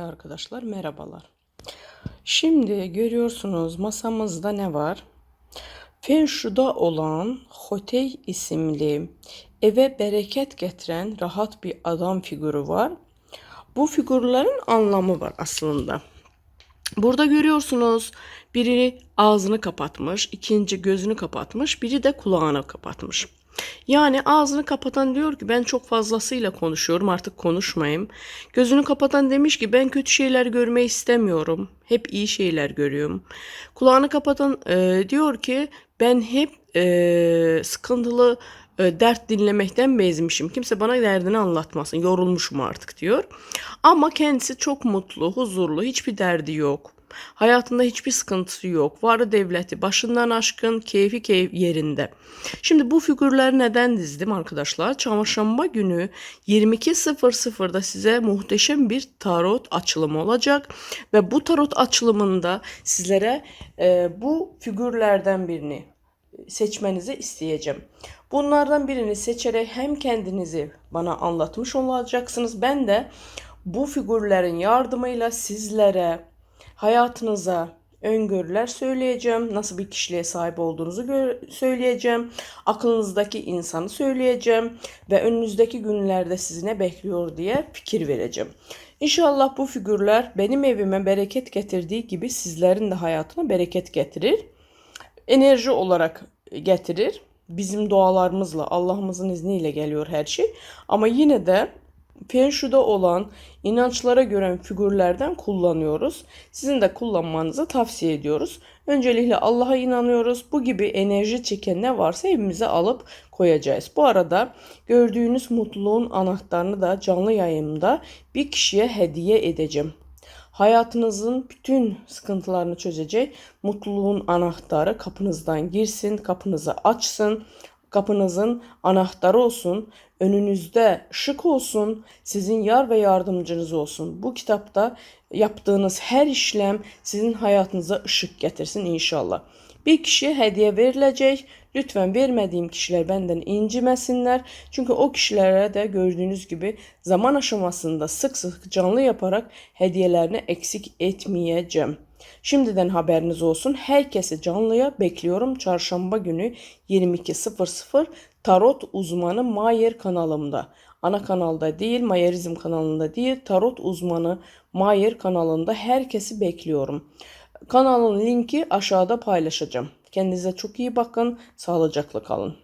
Arkadaşlar merhabalar. Şimdi görüyorsunuz masamızda ne var? Feng Shui'da olan Hotey isimli eve bereket getiren rahat bir adam figürü var. Bu figürlerin anlamı var aslında. Burada görüyorsunuz biri ağzını kapatmış, ikinci gözünü kapatmış, biri de kulağını kapatmış. Yani ağzını kapatan diyor ki ben çok fazlasıyla konuşuyorum artık konuşmayayım. Gözünü kapatan demiş ki ben kötü şeyler görmeyi istemiyorum. Hep iyi şeyler görüyorum. Kulağını kapatan e, diyor ki ben hep e, sıkıntılı e, dert dinlemekten bezmişim. Kimse bana derdini anlatmasın. Yorulmuşum artık diyor. Ama kendisi çok mutlu, huzurlu, hiçbir derdi yok. Hayatında hiçbir sıkıntısı yok. Varı devleti başından aşkın, keyfi keyif yerinde. Şimdi bu figürleri neden dizdim arkadaşlar? Çarşamba günü 22.00'da size muhteşem bir tarot açılımı olacak. Ve bu tarot açılımında sizlere e, bu figürlerden birini seçmenizi isteyeceğim. Bunlardan birini seçerek hem kendinizi bana anlatmış olacaksınız. Ben de bu figürlerin yardımıyla sizlere hayatınıza öngörüler söyleyeceğim. Nasıl bir kişiliğe sahip olduğunuzu söyleyeceğim. Aklınızdaki insanı söyleyeceğim ve önünüzdeki günlerde sizi ne bekliyor diye fikir vereceğim. İnşallah bu figürler benim evime bereket getirdiği gibi sizlerin de hayatına bereket getirir. Enerji olarak getirir. Bizim dualarımızla, Allah'ımızın izniyle geliyor her şey. Ama yine de Feng Shui'da olan inançlara göre figürlerden kullanıyoruz. Sizin de kullanmanızı tavsiye ediyoruz. Öncelikle Allah'a inanıyoruz. Bu gibi enerji çeken ne varsa evimize alıp koyacağız. Bu arada gördüğünüz mutluluğun anahtarını da canlı yayımda bir kişiye hediye edeceğim. Hayatınızın bütün sıkıntılarını çözecek mutluluğun anahtarı kapınızdan girsin, kapınızı açsın kapınızın anahtarı olsun, önünüzde ışık olsun, sizin yar ve yardımcınız olsun. Bu kitapta yaptığınız her işlem sizin hayatınıza ışık getirsin inşallah. Bir kişiye hediye verilecek. Lütfen vermediğim kişiler benden incimesinler. Çünkü o kişilere de gördüğünüz gibi zaman aşamasında sık sık canlı yaparak hediyelerini eksik etmeyeceğim. Şimdiden haberiniz olsun. Herkesi canlıya bekliyorum. Çarşamba günü 22.00 Tarot uzmanı Mayer kanalımda. Ana kanalda değil, Mayerizm kanalında değil, Tarot uzmanı Mayer kanalında herkesi bekliyorum. Kanalın linki aşağıda paylaşacağım. Kendinize çok iyi bakın. Sağlıcakla kalın.